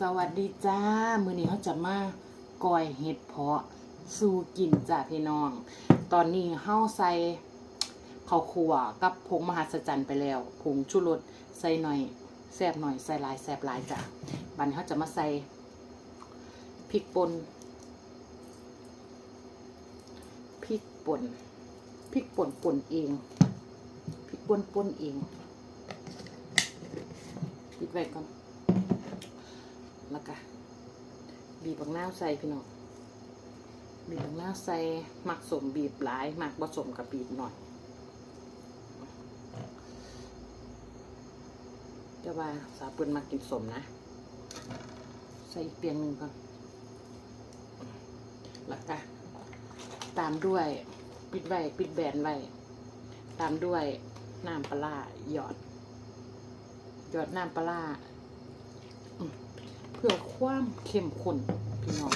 สวัสดีจ้า มือนี้เขาจะมาก้อยเห็ดเพาะสู่กินจ้าพี่น้อง ตอนนี้เฮาใส่ข้าวคั่วกับผงมหัศจรรย์ไปแล้วผงชูรสใส่หน่อยแซ่บหน่อยใส่ลายแซ่บลายจ้าบันเขาจะมาใส่พริกป่นพริกป่นพริกป่นป่นเองพริกป่นป่นเองปิดไว้ก่อน แล้วก็บีบบังนาใส่พี่น้องบีบบังนาใส่หมักสมบีบหลายหมักผสมกับบีบหน่อยแต่ว่าสาปิ้นมากินสมนะ ใส่อีกเปียงหนึ่งก่อนแล้วก็ตามด้วยปิดไว้ปิดแบนไว้ตามด้วยน้ำปลาหยอด หยอดน้ำปลาร้า เพื่อความเข้มข้นพี่น้อง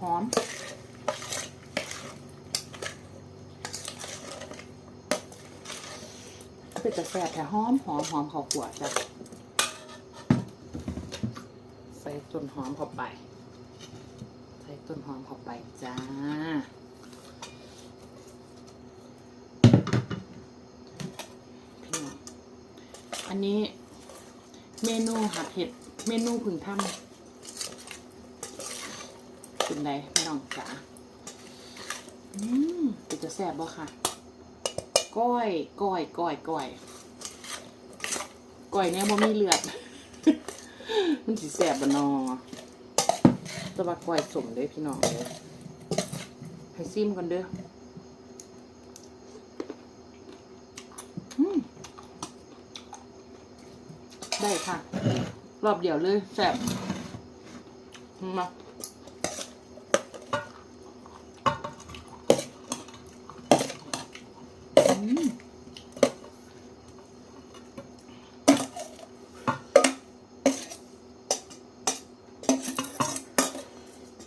หอม เป็นแต่แสบแต่หอมหอมหอมข้าวขัวจ้ะ ใส่ต้นหอมเข้าไป ใส่ต้นหอมเข้าไปจ้า พี่น้อง อันนี้เมนูหัดเห็ด เมนูผึ่งทำเป็นไรพี่น้องจ๋าอืมเป็นจะแซ่บบ่ค่ะ ก้อย ก้อย ก้อย ก้อย ก้อยเนี่ยบ่มีเลือด มันสิแซ่บบ่นอตะว่าก้อยสมเลยพี่น้องเลยให้ซิมกันเด้อ ได้ค่ะ รอบเดียวเลยแซ่บมาอ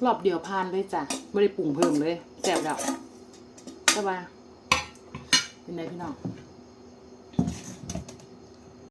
รอบ เดียวพานเลยจ้ะไม่ได้ปรุงเพิ่มเลยแซ่บแล้วใช่ปะเป็นไงพี่น้อง